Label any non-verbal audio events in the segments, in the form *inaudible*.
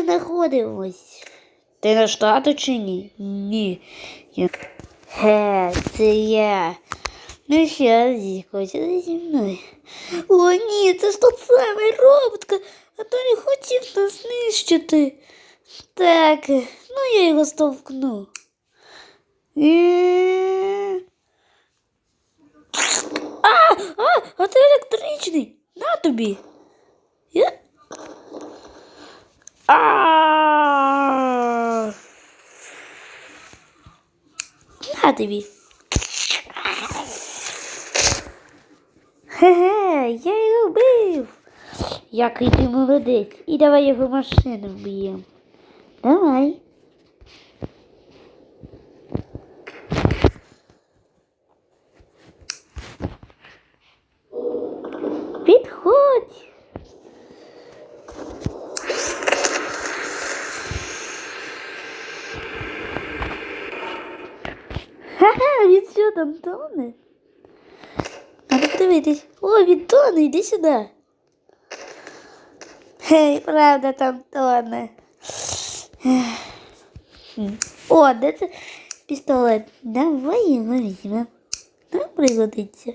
ми знаходимось? Ти на штату чи ні? Ні. Я... Ге, це я. Ну що, хочеш зі мною? О, ні, це ж тот самий роботка, а то не хотів нас знищити. Так, ну я його стовкну. Е. А, а, а ти електричний. На тобі. Я... А. На тобі. Хе-хе, я його вбив. Який ти молодець. І давай його машину вб'ємо. Давай. Ха-ха, він що там тоне? Надо подивитись. О, він тоне, іди сюди. Гей, правда там тоне. Хм. О, де це пістолет? Давай його візьмемо. Нам пригодиться.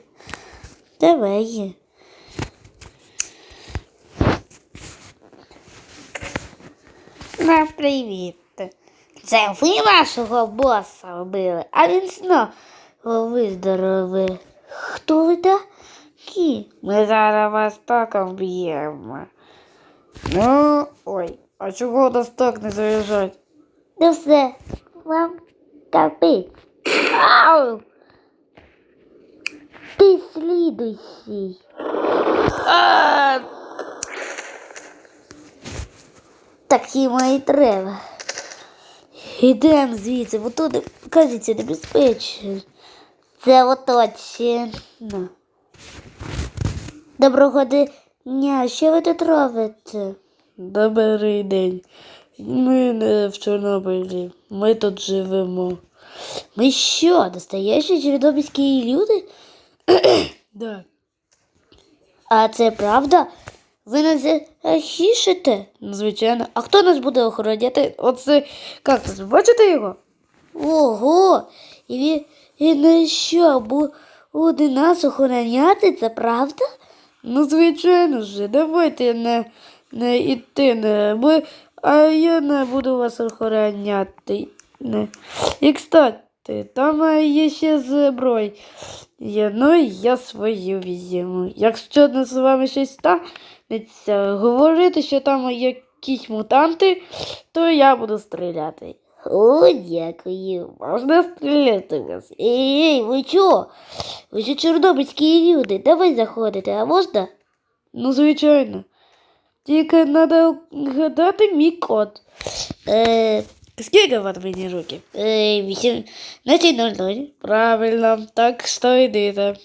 Давай. На привіт. Це ви вашого боса вбили, а він знову виздоровив. Хто ви такі? Ми зараз вас током вб'ємо. Ну, ой, а чого нас так не заряджать? Ну все, вам капець. Ау! Ти слідуючий. А! Так йому і треба. Ідемо звідси, бо тут, кажеться, небезпечно. Це оточено. Доброго дня, що ви тут робите? Добрий день. Ми не в Чорнобилі. Ми тут живемо. Ми що, настоящі чорнобильські люди? *coughs* да. А це правда? Ви нас захищите? Звичайно. А хто нас буде охороняти? Оце кактус. Ви Бачите його? Ого! І він, він що, буде нас охороняти, це правда? Ну, звичайно ж, давайте не, не йти, не, ми, а я не буду вас охороняти. Не. І, кстати, там є ще зброя. Ну я свою візьму. Якщо з вами щось станеться, говорити, що там якісь мутанти, то я буду стріляти. О, дякую. Можна стріляти в вас. Ей, ви чо? Ви ж чорнобильські люди. Давай заходите, а можна? Ну, звичайно. Тільки треба гадати мій код. Е, скільки от мені років? Е, 18.00. Правильно, так що йдете.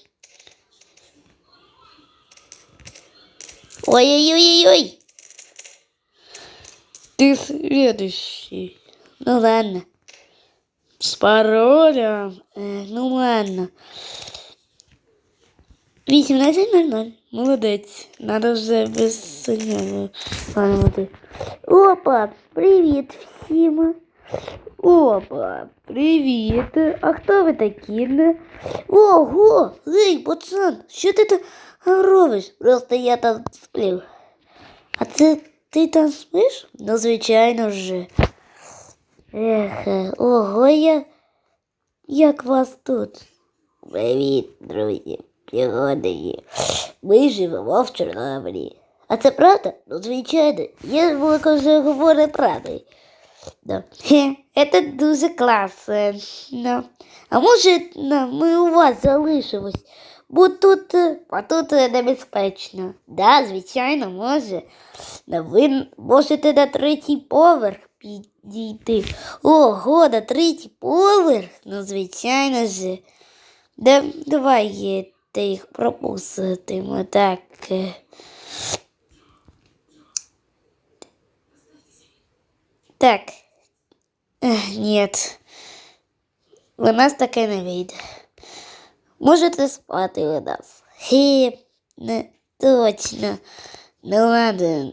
Ой-ой-ой-ой. Ты следующий. Ну ладно. С паролем. Э, ну ладно. 18.00. Молодець. Надо вже без нього планувати. Опа, привіт всім. Опа, привіт. А хто ви такі? Ого, ей, пацан, що ти там робиш? Просто я там сплю. А це ти там спиш? Ну, звичайно ж. Ех, ого, я. Як вас тут? Привіт, друзі. Сьогодні ми живемо в Чорнобилі. А це правда? Ну, звичайно, я велико вже говорю правду. Да. Хе, це дуже класно. Ну. А може ну, ми у вас залишимось? Бо тут, е, а тут е, небезпечно. Да, звичайно, може. Ну, ви можете на третій поверх підійти. Ого, на третій поверх? Ну, звичайно ж. Да, давай е, ти їх пропустимо. Так. Так. Нет. У нас таке не вийде. Можете спати у нас. Хе, не точно. Ну ладно.